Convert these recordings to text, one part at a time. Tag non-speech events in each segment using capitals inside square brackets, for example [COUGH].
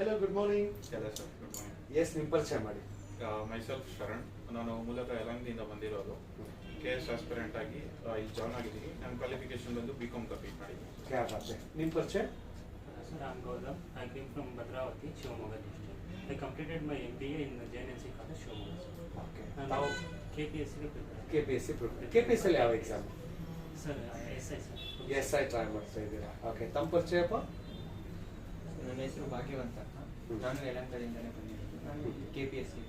Hello good morning ಎಲ್ಲ sir good morning yes ನಿಮ್ಮ ಪರಿಚಯ ಮಾಡಿ ಮೈಸೆಲ್ಫ್ ಶರಣ್ ನಾನು ಮೂಲತಃ ಯಲಂಕದಿಂದ ಬಂದಿರೋದು. ಕೆ ಎಸ್ ಆಸ್ಪಿರೆಂಟ್ ಆಗಿ ಇಲ್ಲಿ ಜಾಯ್ನ್ ಆಗಿದ್ದೀನಿ. ನನ್ನ ಕ್ವಾಲಿಫಿಕೇಶನ್ ಬಂದು ಬಿ ಕಾಮ್ ಕಂಪ್ಲೀಟ್ ಮಾಡಿದ್ದೀನಿ. ಕ್ಯಾ ಸರ್ ನಿಮ್ಮ ಪರಿಚಯ Sir, I'm Gautam. I Shivamogga from Bhadravati, completed my I completed my MBA in N N College, Shivamogga. sir. Okay ನಾವು K P S C K P S C K P S ಅಲ್ಲಿ ಯಾವ exam sir S I sir S I try ಮಾಡ್ತಾ ಇದ್ದೀರಾ. Okay ತಮ್ಮ ಪರಿಚಯಪ್ಪ ನನ್ನ ಹೆಸರು ಭಾಗ್ಯವಂತ. ನಾನು ಯಲಹಂಕದಿಂದಲೇ ಬಂದಿರೋದು. ನಾನು K P S C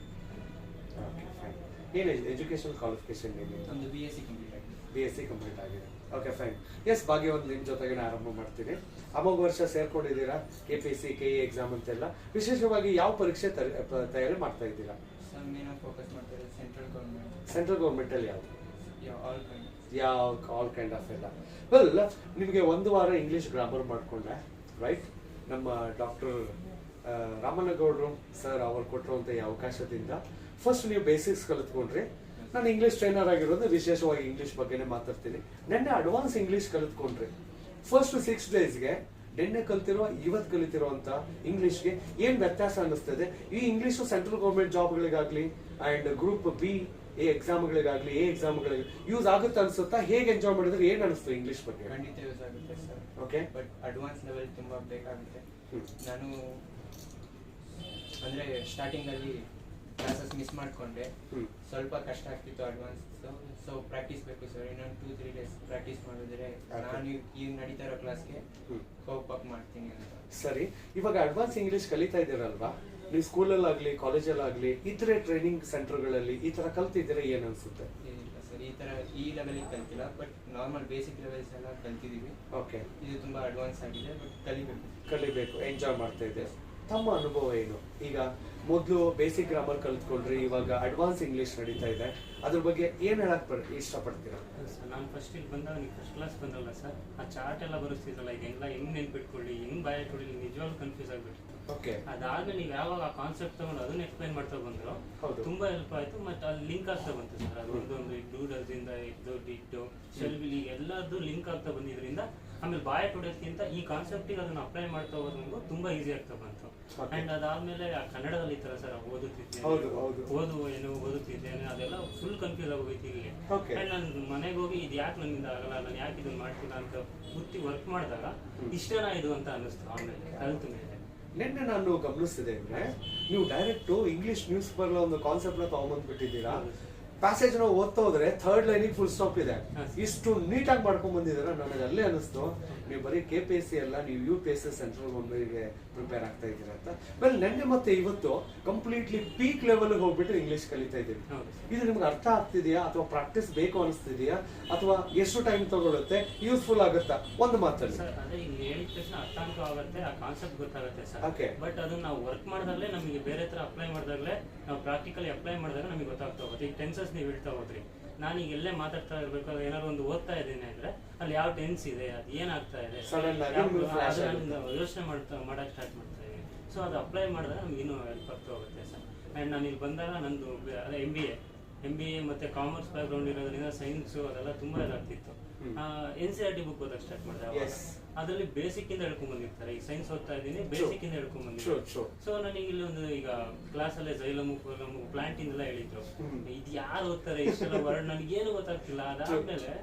okay fine ಏನು ಎಜುಕೇಷನ್ ಕ್ವಾಲಿಫಿಕೇಶನ್ ಏನಿದೆ ಒಂದು ಬಿ ಎಸ್ ಸಿ ಕಂಪ್ಲೀಟ್ ಆಗಿದೆ. ಬಿ ಎಸ್ ಸಿ ಕಂಪ್ಲೀಟ್ ಆಗಿದೆ. ಓಕೆ ಫೈನ್ ಎಸ್ ಭಾಗ್ಯವಂತ ನಿಮ್ಮ ಜೊತೆಗೆ ಆರಂಭ ಮಾಡ್ತೀನಿ. ಅಮೋಘ ವರ್ಷ ಸೇರ್ಕೊಂಡಿದ್ದೀರಾ? K P S C K E exam ಅಂತೆಲ್ಲ. ವಿಶೇಷವಾಗಿ ಯಾವ ಪರೀಕ್ಷೆ ತಯಾರಿ ಮಾಡ್ತಾ ಇದ್ದೀರಾ? ಫೋಕಸ್ ಮಾಡ್ತಾ ಇರೋದು ಸೆಂಟ್ರಲ್ ಗೌರ್ಮೆಂಟ್ ಸೆಂಟ್ರಲ್ ಗೌರ್ಮೆಂಟಲ್ಲಿ ಯಾವುದು? ಯಾವ ಆಲ್ ಕೈಂಡ್ ಆಫ್ ಎಲ್ಲ. ವೆಲ್ ನಿಮಗೆ ಒಂದು ವಾರ ಇಂಗ್ಲಿಷ್ ಗ್ರಾಮರ್ ಮಾಡಿಕೊಂಡೆ ರೈಟ್ ನಮ್ಮ ಡಾಕ್ಟರ್ ರಾಮನಗೌಡರು ಸರ್ ಅವರು ಕೊಟ್ಟಿರುವಂಥ ಈ ಅವಕಾಶದಿಂದ ಫಸ್ಟ್ ನೀವು ಬೇಸಿಕ್ಸ್ ಕಲಿತ್ಕೊಂಡ್ರಿ. ನಾನು ಇಂಗ್ಲಿಷ್ ಟ್ರೈನರ್ ಆಗಿರೋದು ವಿಶೇಷವಾಗಿ ಇಂಗ್ಲಿಷ್ ಬಗ್ಗೆನೇ ಮಾತಾಡ್ತೀನಿ. ನೆನ್ನೆ ಅಡ್ವಾನ್ಸ್ ಇಂಗ್ಲಿಷ್ ಕಲಿತ್ಕೊಂಡ್ರಿ. ಫಸ್ಟ್ ಸಿಕ್ಸ್ ಡೇಸ್ಗೆ ನಿನ್ನೆ ಕಲ್ತಿರೋ ಇವತ್ತು ಕಲಿತಿರುವಂತ ಇಂಗ್ಲಿಷ್ಗೆ ಏನು ವ್ಯತ್ಯಾಸ ಅನ್ನಿಸ್ತದೆ? ಈ ಇಂಗ್ಲಿಷು ಸೆಂಟ್ರಲ್ ಗೌರ್ಮೆಂಟ್ ಜಾಬ್ಗಳಿಗಾಗಲಿ ಅಂಡ್ ಗ್ರೂಪ್ ಬಿ ಎ ಎಕ್ಸಾಮ್ಗಳಿಗಾಗ್ಲಿ ಏ ಎಕ್ಸಾಮ್ಗಳಿಗೆ ಯೂಸ್ ಆಗುತ್ತೆ ಅನ್ಸುತ್ತಾ? ಹೇಗೆ ಎಂಜಾಯ್ ಮಾಡಿದ್ರೆ ಏನ್ ಅನಿಸ್ತು ಇಂಗ್ಲಿಷ್ ಬಗ್ಗೆ? ಖಂಡಿತ ಯೂಸ್ ಆಗುತ್ತೆ sir okay but advance level ತುಂಬ ಬೇಕಾಗುತ್ತೆ. ನಾನು ಅಂದರೆ ಸ್ಟಾರ್ಟಿಂಗಲ್ಲಿ ಕ್ಲಾಸಸ್ ಮಿಸ್ ಮಾಡಿಕೊಂಡೆ. ಸ್ವಲ್ಪ ಕಷ್ಟ ಆಗ್ತಿತ್ತು ಅಡ್ವಾನ್ಸ್ ಸೊ ಪ್ರಾಕ್ಟೀಸ್ ಬೇಕು ಸರ್ ಇನ್ನೊಂದು ಟೂ ತ್ರೀ ಡೇಸ್ ಪ್ರಾಕ್ಟೀಸ್ ಮಾಡಿದ್ರೆ. ನಾನು ಈಗ ನಡೀತಾ ಇರೋ ಕ್ಲಾಸ್ಗೆ. ಹೋಪ್ ಅಪ್ ಮಾಡ್ತೀನಿ ಅಂತ. ಸರಿ. ಇವಾಗ ಅಡ್ವಾನ್ಸ್ ಇಂಗ್ಲಿಷ್ ಕಲಿತಾ ಇದ್ದೀರಲ್ವಾ? ನೀವು ಸ್ಕೂಲಲ್ಲಾಗ್ಲಿ ಆಗಲಿ ಇತರೆ ಟ್ರೈನಿಂಗ್ ಸೆಂಟರ್ಗಳಲ್ಲಿ ಈ ಥರ ಕಲ್ತಿದ್ದೀರಾ ಏನು ಅನಿಸುತ್ತೆ? ಇಲ್ಲ ಸರ್ ಈ ಥರ ಈ ಲೆವೆಲಿಗೆ ಕಲ್ತಿಲ್ಲ ಬಟ್ ನಾರ್ಮಲ್ ಬೇಸಿಕ್ ಲೆವೆಲ್ಸ್ ಎಲ್ಲ ಕಲ್ತಿದ್ದೀವಿ. ಓಕೆ. ಇದು ತುಂಬ ಅಡ್ವಾನ್ಸ್ ಆಗಿದೆ ಬಟ್ ಕಲಿಬೇಕು. ಕಲಿಬೇಕು ಎಂಜಾಯ್ ಮಾಡ್ತಾ ಇದೆ. ತಮ್ಮ ಅನುಭವ ಏನು? ಈಗ ಮೊದಲು ಬೇಸಿಕ್ ಗ್ರಾಮರ್ ಕಲ್ತ್ಕೊಳ್ರಿ ಇವಾಗ ಅಡ್ವಾನ್ಸ್ ಇಂಗ್ಲಿಷ್ ನಡೀತಾ ಇದೆ. ಅದ್ರ ಬಗ್ಗೆ ಏನು ಹೇಳಕ್ ಪಡ್ ಇಷ್ಟಪಡ್ತೀರಾ? ಸರ್ ನಾನು ಫಸ್ಟ್ ಇಲ್ಲಿ ಬಂದಾಗ ನೀವು ಫಸ್ಟ್ ಕ್ಲಾಸ್ ಬಂದಲ್ಲ ಸರ್ ಆ ಚಾರ್ಟ್ ಎಲ್ಲ ಈಗ ಇದೆಲ್ಲ ಹೆಂಗ್ ನೆನ್ಪಿಟ್ಕೊಳ್ಳಿ ಹೆಂಗ್ ಬಾಯ್ ಕೊಡಿ ನಿಜವಾಗ್ಲೂ ಕನ್ಫ್ಯೂಸ್ ಆಗ್ಬಿಟ್ಟಿತ್ತು. ಓಕೆ ಅದಾದ್ಮೇಲೆ ನೀವು ಯಾವಾಗ ಆ ಕಾನ್ಸೆಪ್ಟ್ ತಗೊಂಡು ಅದನ್ನ ಎಕ್ಸ್ಪ್ಲೈನ್ ಮಾಡ್ತಾ ಬಂದ್ರು. ತುಂಬಾ ಹೆಲ್ಪ್ ಆಯ್ತು. ಮತ್ತೆ ಅಲ್ಲಿ ಲಿಂಕ್ ಆಗ್ತಾ ಬಂತು ಸರ್. ಅದು ಒಂದೊಂದು ಡೂಡಲ್ಸ್ ಇಂದ ಇದ್ದು ಡಿಟ್ಟು ಶೆಲ್ವಿಲಿ ಎಲ್ಲದೂ ಲಿಂಕ್ ಆಗ್ತಾ ಬಂದಿದ್ರಿಂದ ಆಮೇಲೆ ಬಾಯ್ ಹೊಡೆಯೋದಕ್ಕಿಂತ ಈ ಕಾನ್ಸೆಪ್ಟಿಗೆ ಅದನ್ನ ಅಪ್ಲೈ ಮಾಡ್ತಾ ಹೋದ್ರೆ ನಮ್ಗೆ ತುಂಬಾ ಈಸಿ ಆಗ್ತಾ ಬಂತು. ಅಂಡ್ ಅದಾದ್ಮೇಲೆ ಆ ಕನ್ನಡದಲ್ಲಿ ತರ ಸರ್ ಹೌದು. ಓದು ಏನು ಓದುತ್ತಿದ್ದೇನೆ ಅದೆಲ್ಲ ಫುಲ್ ಕನ್ಫ್ಯೂಸ್ ಆಗೋಯ್ತು ಇಲ್ಲಿ. ಅಂಡ್ ನಾನು ಮನೆಗೆ ಹೋಗಿ ಇದು ಯಾಕೆ ನನ್ನಿಂದ ಆಗಲ್ಲ ನಾನು ಯಾಕೆ ಇದನ್ನ ಮಾಡ್ತಿಲ್ಲ ಅಂತ ಬುತ್ತಿ ವರ್ಕ್ ಮಾಡಿದಾಗ. ಇಷ್ಟೇನಾ ಇದು ಅಂತ ಅನ್ನಿಸ್ತು ಆಮೇಲೆ ಕಲ್ತ ಮೇಲೆ. ನಿನ್ನೆ ನಾನು ಗಮನಿಸ್ತಿದೆ ಅಂದ್ರೆ ನೀವು ಡೈರೆಕ್ಟ್ ಇಂಗ್ಲಿಷ್ ನ್ಯೂಸ್ ಪೇಪರ್ ಒಂದು ಕಾನ್ಸೆಪ್ಟ್ನ ತಗೊಂಡ್ಬಂದ್ಬಿಟ್ಟಿದ್ದೀರಾ. ಪ್ಯಾಸೇಜ್ ನಾವು ಓದ್ತಾ ಹೋದ್ರೆ ಥರ್ಡ್ ಲೈನಿಗೆ ಫುಲ್ ಸ್ಟಾಪ್ ಇದೆ. ಇಷ್ಟು ನೀಟಾಗಿ ಮಾಡ್ಕೊಂಡ್ ಬಂದಿದ್ದೀರಾ ನನಗೆ ಅಲ್ಲೇ ಅನಿಸ್ತು ನೀವು ಬರೀ ಕೆ ಪಿ ಎಸ್ ಸಿ ಅಲ್ಲ ನೀವು U P S C central ಗೌರ್ಮೆಂಟ್ಗೆ prepare ಆಗ್ತಾ ಇದ್ದೀರಾ ಅಂತ. ವೆಲ್ ನೆನ್ನೆ ಮತ್ತೆ ಇವತ್ತು ಕಂಪ್ಲೀಟ್ಲಿ ಪೀಕ್ ಲೆವೆಲ್ ಹೋಗ್ಬಿಟ್ಟು ಇಂಗ್ಲಿಷ್ ಕಲಿತಾ ಇದ್ದೀವಿ. ಇದು ನಿಮ್ಗೆ ಅರ್ಥ ಆಗ್ತಿದೆಯಾ? ಅಥವಾ ಪ್ರಾಕ್ಟೀಸ್ ಬೇಕು ಅನಿಸ್ತಿದೆಯಾ? ಅಥವಾ ಎಷ್ಟು ಟೈಮ್ ತಗೊಳುತ್ತೆ? ಯೂಸ್ಫುಲ್ ಆಗುತ್ತಾ? ಒಂದು ಮಾತಾಡಿ ಸರ್ ಅದೇ ಈಗ ಹೇಳಿದ ತಕ್ಷಣ ಅರ್ಥ ಅಂತೂ ಆಗುತ್ತೆ ಆ ಕಾನ್ಸೆಪ್ಟ್ ಗೊತ್ತಾಗುತ್ತೆ ಸರ್. Okay. ಬಟ್ ಅದನ್ನ ನಾವು ವರ್ಕ್ ಮಾಡಿದಾಗಲೇ ನಮಗೆ ಬೇರೆ ತರ ಅಪ್ಲೈ ಮಾಡಿದಾಗಲೇ ನಾವು ಪ್ರಾಕ್ಟಿಕಲಿ ಅಪ್ಲೈ ಮಾಡಿದಾಗ ನಮಗೆ ಗೊತ್ತಾಗ್ತಾ ಹೋಗುತ್ತೆ. ಈ ಟೆನ್ಸಸ್ ನೀವು ಹೇಳ್ತಾ ಹೋದ್ರಿ. ನಾನು ಈಗ ಎಲ್ಲೇ ಮಾತಾಡ್ತಾ ಇರ್ಬೇಕು ಏನಾದ್ರು ಒಂದು ಓದ್ತಾ ಇದ್ದೀನಿ ಅಂದ್ರೆ ಅಲ್ಲಿ ಯಾವ ಟೆನ್ಸ್ ಇದೆ ಅದು ಏನಾಗ್ತಾ ಇದೆ? ಯೋಚನೆ ಮಾಡ್ತಾ ಮಾಡಕ್ ಸ್ಟಾರ್ಟ್ ಮಾಡ್ತಾ ಇದ್ದೀನಿ. ಸೊ ಅದು ಅಪ್ಲೈ ಮಾಡಿದ್ರೆ ನಮ್ಗೆ ಇನ್ನೂ ಹೆಲ್ಪ್ ಆಗ್ತಾ ಹೋಗುತ್ತೆ ಸರ್. ಆ್ಯಂಡ್ ನಾನು ಇಲ್ಲಿ ಬಂದಾಗ ನಂದು ಅದೇ M B A M B A ಮತ್ತು ಕಾಮರ್ಸ್ ಬ್ಯಾಕ್ಗ್ರೌಂಡ್ ಇರೋದ್ರಿಂದ ಸೈನ್ಸು ಅದೆಲ್ಲ ತುಂಬ ಇದಾಗ್ತಿತ್ತು. N C R T book ಓದಕ್ಕೆ ಸ್ಟಾರ್ಟ್ ಮಾಡಿದೆ. ಅದರಲ್ಲಿ ಬೇಸಿಕ್ ಇಂದ ಹೇಳ್ಕೊಂಡ್ ಬಂದಿರ್ತಾರೆ. ಈಗ ಸೈನ್ಸ್ ಓದ್ತಾ ಇದ್ದೀನಿ ಬೇಸಿಕ್ ಇಂದ ಹೇಳ್ಕೊಂಡ್ ಬಂದಿರ್ತಾರೆ. ಸೊ ನನಗೆ ಇಲ್ಲಿ ಒಂದು ಈಗ ಕ್ಲಾಸ್ ಅಲ್ಲೇ ಜೈಲಮು ಕೊಲಮು ಪ್ಲಾಂಟ್ ಇಂದೆಲ್ಲ ಹೇಳಿದ್ರು. ಇದು ಯಾರು ಓದ್ತಾರೆ ಇಷ್ಟೆಲ್ಲ ವರ್ಡ್ ನನಗೇನು ಗೊತ್ತಾಗ್ತಿಲ್ಲ. ಅದಾದ್ಮೇಲೆ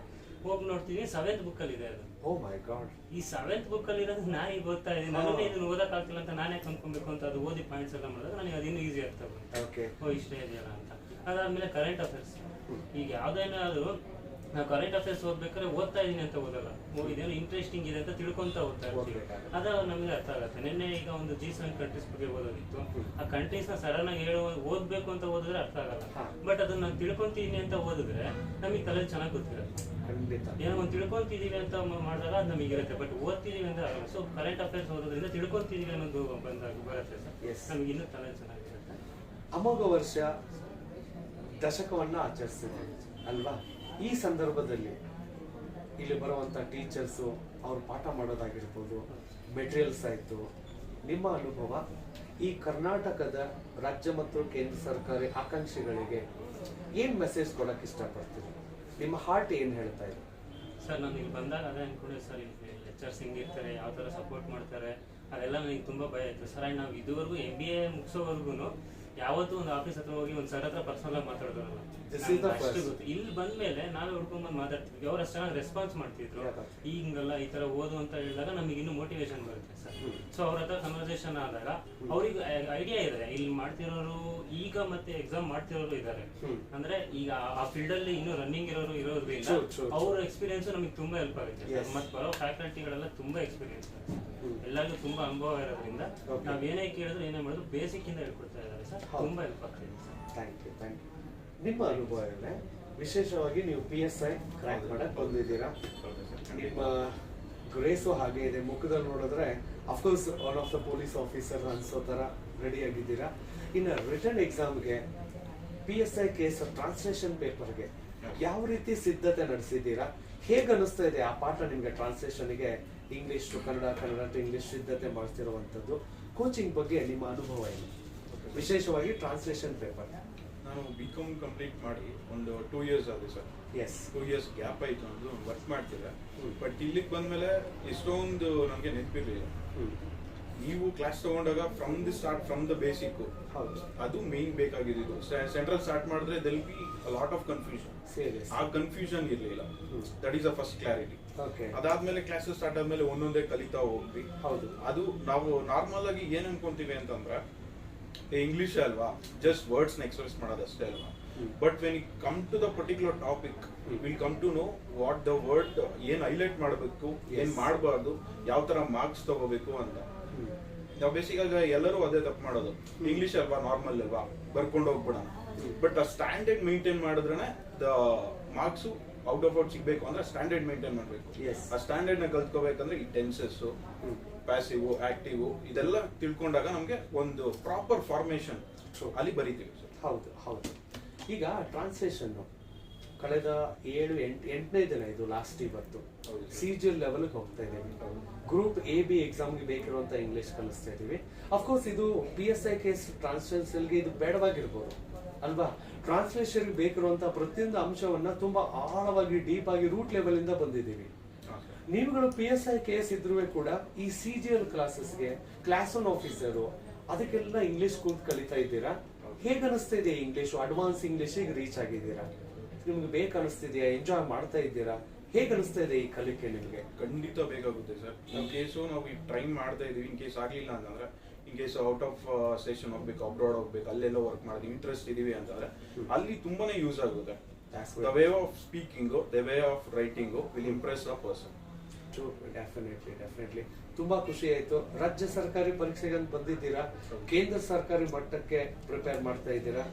ಹೋಗಿ ನೋಡ್ತೀನಿ ಸೆವೆಂತ್ ಬುಕ್ ಅಲ್ಲಿ ಇದೆ ಅದು. ಓ ಮೈ ಗಾಡ್ ಈ ಸೆವೆಂತ್ ಬುಕ್ ಅಲ್ಲಿ ಇರೋದು ನಾನು ಈಗ ಓದ್ತಾ ಇದ್ದೀನಿ. ನಾನು ಇದನ್ನ ಓದಕ್ ಆಗ್ತಿಲ್ಲ ಅಂತ ನಾನೇ ಕಂದ್ಕೊಬೇಕು ಅಂತ ಅದು ಓದಿ ಪಾಯಿಂಟ್ಸ್ ಎಲ್ಲ ಮಾಡಿದ್ರೆ ನನಗೆ ಅದಿನ್ನೂ ಈಸಿ ಆಗ್ತಾ ಬಂತು. ಓಕೆ ಓ ಇಷ್ಟೇ ಇದೆಯಲ್ಲ ಅಂತ. ಅದಾದ್ಮೇಲೆ ಕರೆಂಟ್ ಅಫೇರ್ಸ್ ಈಗ ಯಾವ್ದೇನಾದ್ರು ನಾವು ಕರೆಂಟ್ ಅಫೇರ್ಸ್ ಓದ್ಬೇಕಾದ್ರೆ ಓದ್ತಾ ಇದೀನಿ ಅಂತ ಓದಲ್ಲ. ಇದೇನು ಇಂಟ್ರೆಸ್ಟಿಂಗ್ ಇದೆ ಅಂತ ತಿಳ್ಕೊಂತ ಓದ್ತಾ ಇರ್ತೀವಿ. ಅದ ನಮಗೆ ಅರ್ಥ ಆಗುತ್ತೆ. ನಿನ್ನೆ ಈಗ ಒಂದು ಜಿ ಸೆವೆನ್ ಕಂಟ್ರೀಸ್ ಬಗ್ಗೆ ಓದೋದಿತ್ತು. ಆ ಕಂಟ್ರೀಸ್ನ ಸಡನ್ ಆಗಿ ಹೇಳುವ ಓದ್ಬೇಕು ಅಂತ ಓದಿದ್ರೆ ಅರ್ಥ ಆಗಲ್ಲ. ಬಟ್ ಅದನ್ನ ನಾವು ತಿಳ್ಕೊಂತೀನಿ ಅಂತ ಓದಿದ್ರೆ ನಮಗೆ ತಲೆ ಚೆನ್ನಾಗಿ ಗೊತ್ತಿರುತ್ತೆ ಏನೋ ಒಂದು ತಿಳ್ಕೊಂತಿದೀವಿ ಅಂತ ಮಾಡಿದಾಗ ಅದು ನಮಗೆ ಇರುತ್ತೆ. ಬಟ್ ಓದ್ತಿದೀವಿ ಅಂತ ಸೊ ಕರೆಂಟ್ ಅಫೇರ್ಸ್ ಓದೋದ್ರಿಂದ ತಿಳ್ಕೊಂತಿದೀವಿ ಅನ್ನೋದು ಬಂದಾಗ ಬರುತ್ತೆ ಎಸ್ ಸರ್ ನಮಗೆ ಇನ್ನೂ ತಲೆ ಚೆನ್ನಾಗಿರುತ್ತೆ ಅಮೋಘ ವರ್ಷ ದಶಕವನ್ನ ಆಚರಿಸ್ತೀವಿ ಅಲ್ವಾ? ಈ ಸಂದರ್ಭದಲ್ಲಿ ಇಲ್ಲಿ ಬರುವಂತ ಟೀಚರ್ಸು ಅವ್ರು ಪಾಠ ಮಾಡೋದಾಗಿರ್ಬೋದು ಮೆಟೀರಿಯಲ್ಸ್ ಆಯ್ತು, ನಿಮ್ಮ ಅನುಭವ, ಈ ಕರ್ನಾಟಕದ ರಾಜ್ಯ ಮತ್ತು ಕೇಂದ್ರ ಸರ್ಕಾರಿ ಆಕಾಂಕ್ಷಿಗಳಿಗೆ ಏನು ಮೆಸೇಜ್ ಕೊಡೋಕೆ ಇಷ್ಟಪಡ್ತೀರಿ? ನಿಮ್ಮ ಹಾರ್ಟ್ ಏನು ಹೇಳ್ತಾ ಇದೆ? ಸರ್, ನಾನು ಇಲ್ಲಿ ಬಂದಾಗ ಅದೇ ಅನ್ಕೊಂಡೆ ಸರ್, ಇಲ್ಲಿ ಲೆಕ್ಚರ್ಸ್ ಹೆಂಗಿರ್ತಾರೆ ಯಾವ ಥರ ಸಪೋರ್ಟ್ ಮಾಡ್ತಾರೆ, ಅದೆಲ್ಲ ನನಗೆ ತುಂಬ ಭಯ ಇತ್ತು ಸರ್ ಆ್ಯಂಡ್ ನಾವು ಇದುವರೆಗೂ ಎಂ ಬಿ ಎ ಮುಗಿಸೋವರೆಗೂ ಯಾವತ್ತೂ ಒಂದು ಆಫೀಸ್ ಹತ್ರ ಹೋಗಿ ಒಂದು ಸರ್ ಹತ್ರ ಪರ್ಸನಲ್ ಆಗಿ ಮಾತಾಡೋದಲ್ಲ ಇಲ್ಲಿ ಬಂದ್ಮೇಲೆ ನಾವೇ ಹುಡ್ಕೊಂಡ್ ಬಂದು ಮಾತಾಡ್ತಿದ್ವಿ. ಅವ್ರು ಅಷ್ಟು ಚೆನ್ನಾಗಿ ರೆಸ್ಪಾನ್ಸ್ ಮಾಡ್ತಿದ್ರು. ಹಿಂಗಲ್ಲ ಈ ತರ ಓದು ಅಂತ ಹೇಳಿದಾಗ ನಮಗೆ ಇನ್ನೂ ಮೋಟಿವೇಶನ್ ಬರುತ್ತೆ ಸರ್. ಸೊ ಅವ್ರ ಹತ್ರ ಕನ್ವರ್ಸೇಷನ್ ಆದಾಗ ಅವ್ರಿಗೆ ಐಡಿಯಾ ಇದೆ. ಇಲ್ಲಿ ಮಾಡ್ತಿರೋರು ಈಗ ಮತ್ತೆ ಎಕ್ಸಾಮ್ ಮಾಡ್ತಿರೋರು ಇದ್ದಾರೆ ಅಂದ್ರೆ ಈಗ ಆ ಫೀಲ್ಡ್ ಅಲ್ಲಿ ಇನ್ನು ರನ್ನಿಂಗ್ ಇರೋರು ಇರೋದ್ರಿಂದ ಅವ್ರ ಎಕ್ಸ್ಪೀರಿಯನ್ಸ್ ನಮಗೆ ತುಂಬಾ ಹೆಲ್ಪ್ ಆಗುತ್ತೆ. ಮತ್ತೆ ಬರೋ ಫ್ಯಾಕಲ್ಟಿಗಳೆಲ್ಲ ತುಂಬಾ ಎಕ್ಸ್ಪೀರಿಯನ್ಸ್ ಎಲ್ಲಾರ್ಗು ತುಂಬಾ ಅನುಭವ ಇರೋದ್ರಿಂದ. ನಾವ್ ಏನೇ ಕೇಳಿದ್ರು ಏನೇ ಮಾಡಿದ್ರು ಬೇಸಿಕ್ ಇಂದ ಹೇಳ್ಕೊಡ್ತಾ ಇದ್ದಾರೆ ಸರ್. ತುಂಬಾ ಹೆಲ್ಪ್ ಆಗ್ತಿದೆ sir. Thank you thank you ನಿಮ್ಮ ಅನುಭವ ಏನೇ ವಿಶೇಷವಾಗಿ ನೀವು ಪಿ ಎಸ್ ಐ ಕ್ರ್ಯಾಕ್ ಮಾಡಕ್ ಬಂದಿದ್ದೀರಾ? ಸರ್ ನಿಮ್ಮ ಗ್ರೇಸು ಹಾಗೆ ಇದೆ. ಮುಖದಲ್ಲಿ ನೋಡಿದ್ರೆ of course one of the police officer ಅನ್ಸೋ ಥರ ರೆಡಿ ಆಗಿದ್ದೀರಾ? ಇನ್ನು ರಿಟರ್ನ್ ಎಕ್ಸಾಮ್ಗೆ P S I case translation ಪೇಪರ್ಗೆ ಯಾವ ರೀತಿ ಸಿದ್ಧತೆ ನಡೆಸಿದ್ದೀರಾ? ಹೇಗೆ ಅನಿಸ್ತಾ ಇದೆ ಆ ಪಾಠ ನಿಮಗೆ ಟ್ರಾನ್ಸ್ಲೇಷನ್ಗೆ English to Kannada Kannada to English ಸಿದ್ಧತೆ ಮಾಡ್ತಿರುವಂಥದ್ದು. ಕೋಚಿಂಗ್ ಬಗ್ಗೆ ನಿಮ್ಮ ಅನುಭವ ಏನು? ವಿಶೇಷವಾಗಿ ಟ್ರಾನ್ಸ್ಲೇಷನ್ ಪೇಪರ್ ನಾನು ಬಿ ಕಾಮ್ ಕಂಪ್ಲೀಟ್ ಮಾಡಿ ಒಂದು ಟೂ ಇಯರ್ಸ್ ಆಗಿದೆ sir. Yes two years gap ಆಯಿತು ಅಂದ್ರೆ ವರ್ಕ್ ಮಾಡ್ತೀರಾ. ಬಟ್ ಇಲ್ಲಿಗೆ ಬಂದ್ಮೇಲೆ ಎಷ್ಟೊಂದು ನನಗೆ ನೆನಪಿರಲಿಲ್ಲ. ನೀವು ಕ್ಲಾಸ್ ತಗೊಂಡಾಗ from the start from the basic ಹೌದು. ಅದು ಮೇನ್ ಬೇಕಾಗಿದ್ದು ಸೆಂಟ್ರಲ್ ಸ್ಟಾರ್ಟ್ ಮಾಡಿದ್ರೆ there'll be lot of confusion ಆ ಕನ್ಫ್ಯೂಷನ್ ಇರಲಿಲ್ಲ. That is a first clarity okay ಅದಾದ್ಮೇಲೆ ಕ್ಲಾಸ್ ಸ್ಟಾರ್ಟ್ ಆದ್ಮೇಲೆ ಒಂದೊಂದೇ ಕಲಿತಾ ಹೋಗ್ವಿ. ಹೌದು. ಅದು ನಾವು ನಾರ್ಮಲ್ ಆಗಿ ಏನ್ ಅನ್ಕೊಂತೀವಿ ಅಂತಂದ್ರೆ ಇಂಗ್ಲಿಷ್ ಅಲ್ವಾ ಜಸ್ಟ್ ವರ್ಡ್ಸ್ನ ಎಕ್ಸ್ಪ್ರೆಸ್ ಮಾಡೋದಷ್ಟೇ ಅಲ್ವಾ ಹ್ಮ್. But when it come to the particular topic. Will come to know what the word ಏನ್ ಹೈಲೈಟ್ ಮಾಡಬೇಕು ಏನ್. ಮಾಡಬಾರ್ದು ಯಾವ ತರ ಮಾರ್ಕ್ಸ್ ತಗೋಬೇಕು ಅಂತ. ನಾವು ಬೇಸಿಕ್ ಆಗಿ ಎಲ್ಲರೂ ಅದೇ ತಪ್ಪು ಮಾಡೋದು ಇಂಗ್ಲಿಷ್ ಅಲ್ವಾ ನಾರ್ಮಲ್ ಅಲ್ವಾ ಬರ್ಕೊಂಡು ಹೋಗ್ಬಿಡೋಣ ಬಟ್ ಆ ಸ್ಟ್ಯಾಂಡರ್ಡ್ ಮೇಂಟೈನ್ ಮಾಡಿದ್ರೆ the marks out of out ಸಿಗ್ಬೇಕು ಅಂದ್ರೆ ಸ್ಟ್ಯಾಂಡರ್ಡ್ ಮೇಂಟೈನ್ ಮಾಡಬೇಕು. ಆ ಸ್ಟ್ಯಾಂಡರ್ಡ್ನ ಕಲ್ತ್ಕೋಬೇಕಂದ್ರೆ ಈ ಟೆನ್ಸಸ್. ಪ್ಯಾಸಿವ್ ಆಕ್ಟಿವ್ ಇದೆಲ್ಲ ತಿಳ್ಕೊಂಡಾಗ ನಮಗೆ ಒಂದು ಪ್ರಾಪರ್ ಫಾರ್ಮೇಶನ್ ಸೊ ಅಲ್ಲಿ ಬರಿತೀವಿ ಸರ್. ಹೌದು ಹೌದು. ಈಗ ಟ್ರಾನ್ಸ್ಲೇಷನ್ ಕಳೆದ ಏಳು ಎಂಟು ಎಂಟನೇ ದಿನ ಇದು ಲಾಸ್ಟ್ ಇವತ್ತು. ಹೌದು. ಸಿ ಜಿ ಲೆವೆಲ್ಗೆ ಹೋಗ್ತಾ ಇದ್ದೀವಿ. ಗ್ರೂಪ್ ಎ ಬಿ ಎಕ್ಸಾಮ್ಗೆ ಬೇಕಿರುವಂತ ಇಂಗ್ಲಿಷ್ ಕಲಿಸ್ತಾ ಇದೀವಿ ಅಫ್ಕೋರ್ಸ್ ಇದು ಪಿ ಎಸ್ ಐ ಕೇಸ್ ಟ್ರಾನ್ಸ್ಲೇಷನ್ಗೆ ಇದು ಬೇಡವಾಗಿರ್ಬೋದು. ಅಲ್ವಾ? ಟ್ರಾನ್ಸ್ಲೇಷನ್ಗೆ ಬೇಕಿರುವಂತ ಪ್ರತಿಯೊಂದು ಅಂಶವನ್ನ ತುಂಬಾ ಆಳವಾಗಿ ಡೀಪ್ ಆಗಿ ರೂಟ್ ಲೆವೆಲ್ ಇಂದ ಬಂದಿದ್ದೀವಿ. ನೀವುಗಳು P S I K S ಇದ್ರೂ ಕೂಡ ಈ ಸಿ ಜಿ ಎಲ್ ಕ್ಲಾಸಸ್ಗೆ ಕ್ಲಾಸ್ ಒನ್ ಆಫೀಸರು ಅದಕ್ಕೆಲ್ಲ ಇಂಗ್ಲಿಷ್ ಕೂತ್ ಕಲಿತಾ ಇದ್ದೀರಾ? ಹೇಗೆ ಅನಿಸ್ತಾ ಇದೆ ಇಂಗ್ಲಿಷ್ ಅಡ್ವಾನ್ಸ್ ಇಂಗ್ಲಿಷಿಗೆ ರೀಚ್ ಆಗಿದ್ದೀರಾ? ನಿಮ್ಗೆ ಬೇಕು ಅನಿಸ್ತಿದೆಯಾ? ಎಂಜಾಯ್ ಮಾಡ್ತಾ ಇದ್ದೀರಾ? ಹೇಗೆ ಅನಿಸ್ತಾ ಇದೆ ಈ ಕಲಿಕೆ ನಿಮ್ಗೆ? ಖಂಡಿತ ಬೇಕಾಗುತ್ತೆ ಸರ್. ಇನ್ ಕೇಸು ನಾವು ಈಗ ಟ್ರೈ ಮಾಡ್ತಾ ಇದೀವಿ. ಇನ್ ಕೇಸ್ ಆಗ್ಲಿಲ್ಲ ಅಂತಂದ್ರೆ in case out of station ಹೋಗ್ಬೇಕು ಅಬ್ರಾಡ್ ಹೋಗ್ಬೇಕು ಅಲ್ಲೆಲ್ಲ ವರ್ಕ್ ಮಾಡಿದ್ವಿ ಇಂಟ್ರೆಸ್ಟ್ ಇದೀವಿ ಅಂತಂದ್ರೆ ಅಲ್ಲಿ ತುಂಬಾನೇ ಯೂಸ್ ಆಗುತ್ತೆ. That's the way of speaking, the way of writing will impress impress person. True, definitely definitely ತುಂಬಾ ಖುಷಿ ಆಯ್ತು. ರಾಜ್ಯ ಸರ್ಕಾರಿ ಪರೀಕ್ಷೆಗೆ ಅಂತ ಬಂದಿದ್ದೀರಾ. ಕೇಂದ್ರ ಸರ್ಕಾರಿ ಮಟ್ಟಕ್ಕೆ ಪ್ರಿಪೇರ್ ಮಾಡ್ತಾ ಇದ್ದೀರಾ?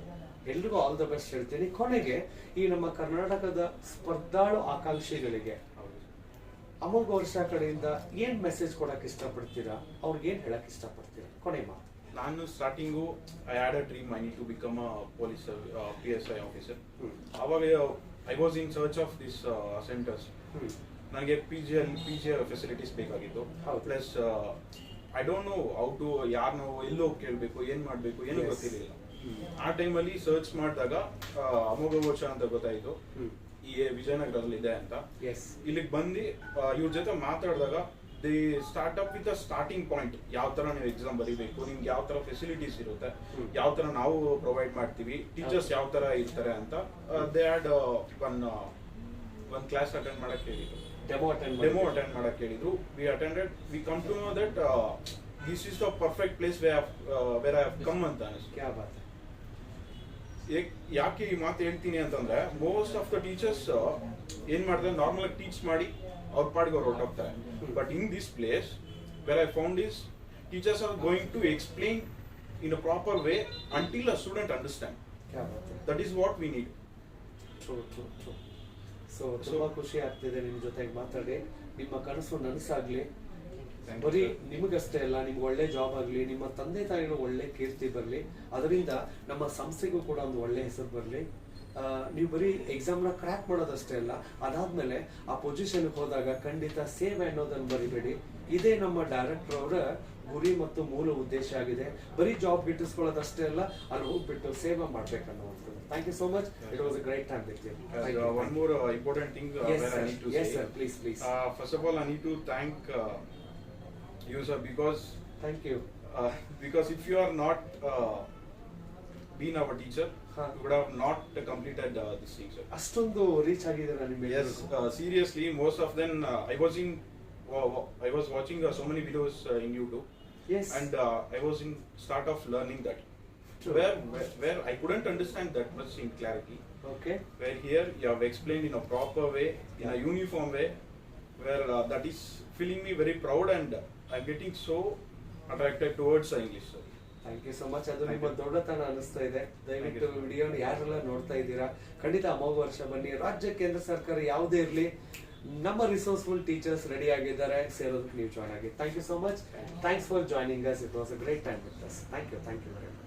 ಎಲ್ರಿಗೂ ಆಲ್ ದ ಬೆಸ್ಟ್ ಹೇಳ್ತೀನಿ. ಕೊನೆಗೆ ಈ ನಮ್ಮ ಕರ್ನಾಟಕದ ಸ್ಪರ್ಧಾಳು ಆಕಾಂಕ್ಷಿಗಳಿಗೆ ಅಮೋಘ ವರ್ಷ ಕಡೆಯಿಂದ ಏನ್ ಮೆಸೇಜ್ ಕೊಡಕ್ ಇಷ್ಟಪಡ್ತೀರಾ? ಅವ್ರಿಗೆ ಏನ್ ಹೇಳಕ್ ಇಷ್ಟಪಡ್ತೀರಾ? ಕೊನೆ ಮಾತು ನಾನು starting I had a dream I need to become a police P S I officer. ಅವಾಗ I was in search of this centers. ನನಗೆ ಪಿ ಜಿ ಅಲ್ಲಿ ಪಿ ಜಿ ಫೆಸಿಲಿಟೀಸ್ ಬೇಕಾಗಿತ್ತು. Plus I don't know how to ಯಾರನ್ನೋ ಎಲ್ಲೋ ಕೇಳಬೇಕು ಏನ್ ಮಾಡಬೇಕು ಏನು ಗೊತ್ತಿರಲಿಲ್ಲ. ಆ ಟೈಮಲ್ಲಿ ಸರ್ಚ್ ಮಾಡಿದಾಗ ಅಮೋಘ ಘೋಷ ಅಂತ ಗೊತ್ತಾಯಿತು. ಈ ವಿಜಯನಗರದಲ್ಲಿ ಇದೆ ಅಂತ. ಇಲ್ಲಿಗೆ ಬಂದು ಇವ್ರ ಜೊತೆ ಮಾತಾಡಿದಾಗ the start up with starting point ಯಾವ ತರ ನೀವು ಎಕ್ಸಾಮ್ ಬರೀಬೇಕು ನಿಮ್ಗೆ ಯಾವ ತರ ಫೆಸಿಲಿಟೀಸ್ ಇರುತ್ತೆ. ಯಾವ ತರ ನಾವು ಪ್ರೊವೈಡ್ ಮಾಡ್ತೀವಿ ಟೀಚರ್ಸ್ ಯಾವ ತರ ಇರ್ತಾರೆ ಅಂತ they had one one class attend ಮಾಡಕ್ಕೆ ಹೇಳಿದ್ರು. ಡೆಮೋ ಅಟೆಂಡ್ ಡೆಮೋ ಅಟೆಂಡ್ ಮಾಡಕ್ ಹೇಳಿದ್ರು. We attended we come to know that this is the perfect place way where I come ಅಂತ ಅನಿಸ್ತು ಯಾಕೆ ಈ ಮಾತು ಹೇಳ್ತೀನಿ ಅಂತಂದ್ರೆ ಮೋಸ್ಟ್ ಆಫ್ ದ ಟೀಚರ್ಸ್ ಏನ್ ಮಾಡ್ತಾರೆ ನಾರ್ಮಲ್ ಆಗಿ ಟೀಚ್ ಮಾಡಿ ಅವ್ರ ಪಾಡಿಗೆ ಅವ್ರು ಹೊರಟೋಗ್ತಾರೆ but in this place where I found is teachers are going to explain in a proper way until a student understand that is what we need true true true so ತುಂಬಾ ಖುಷಿ ಆಗ್ತಿದೆ ನಿಮ್ಮ ಜೊತೆಗೆ ಮಾತಾಡಿ. ನಿಮ್ಮ ಕನಸು ನನಸಾಗ್ಲಿ. ಬರೀ ನಿಮಗಷ್ಟೇ ಅಲ್ಲ ನಿಮ್ಗೆ ಒಳ್ಳೆ ಜಾಬ್ ಆಗಲಿ ನಿಮ್ಮ ತಂದೆ ತಾಯಿಗಳು ಒಳ್ಳೆ ಕೀರ್ತಿ ಬರಲಿ. ಅದರಿಂದ ನಮ್ಮ ಸಂಸ್ಥೆಗೂ ಕೂಡ ಒಂದು ಒಳ್ಳೆ ಹೆಸರು ಬರ್ಲಿ. ನೀವು ಬರೀ ಎಕ್ಸಾಮ್ನ ಕ್ರ್ಯಾಕ್ ಮಾಡೋದಷ್ಟೇ ಅಲ್ಲ ಅದಾದ್ಮೇಲೆ ಆ ಪೊಸಿಷನ್ಗೆ ಹೋದಾಗ ಖಂಡಿತ ಸೇವೆ ಅನ್ನೋದನ್ನ ಬರಿಬೇಡಿ. ಇದೇ ನಮ್ಮ ಡೈರೆಕ್ಟರ್ ಅವರ ಗುರಿ ಮತ್ತು ಮೂಲ ಉದ್ದೇಶ ಆಗಿದೆ. ಬರೀ ಜಾಬ್ ಗಿಟ್ಟಿಸ್ಕೊಳ್ಳೋದಷ್ಟೇ ಅಲ್ಲ ಅಲ್ಲಿ ಹೋಗ್ಬಿಟ್ಟು ಸೇವೆ ಮಾಡ್ಬೇಕನ್ನುವಂಥದ್ದು. Thank you so much it was a great time with you one more important thing sir. Sir. Please, please. First of all I need to thank you sir because thank you Uh, [LAUGHS] because if you are not uh, been our teacher, Have not complete uh, this thing, sir. ಅಷ್ಟೊಂದು reach ಆಗಿದ್ದೀರಾ Yes, uh, of them uh, I was in. wa- wa- I was watching uh, so many videos uh, in YouTube, yes and uh, I was in start of learning that. True. Where, where where I couldn't understand that much in clarity. okay Where here you have explained in a proper way, in a uniform way, where uh, that is feeling me very proud and I'm getting so attracted towards uh, English. Sir. Thank you so much ಅದು ನಿಮ್ಮ. ದೊಡ್ಡತನ ಅನಿಸ್ತಾ ಇದೆ. ದಯವಿಟ್ಟು ವಿಡಿಯೋನ ಯಾರೆಲ್ಲ ನೋಡ್ತಾ ಇದ್ದೀರಾ ಖಂಡಿತ ಅಮೋಘ ವರ್ಷ ಬನ್ನಿ. ರಾಜ್ಯ ಕೇಂದ್ರ ಸರ್ಕಾರ ಯಾವುದೇ ಇರಲಿ ನಮ್ಮ ರಿಸೋರ್ಸ್ಫುಲ್ ಟೀಚರ್ಸ್ ರೆಡಿ ಆಗಿದ್ದಾರೆ. ಸೇರೋದಕ್ಕೆ ನೀವು ಜಾಯ್ನ್ ಆಗಿ. Thank you so much thanks for joining us it was a great time with us thank you thank you very much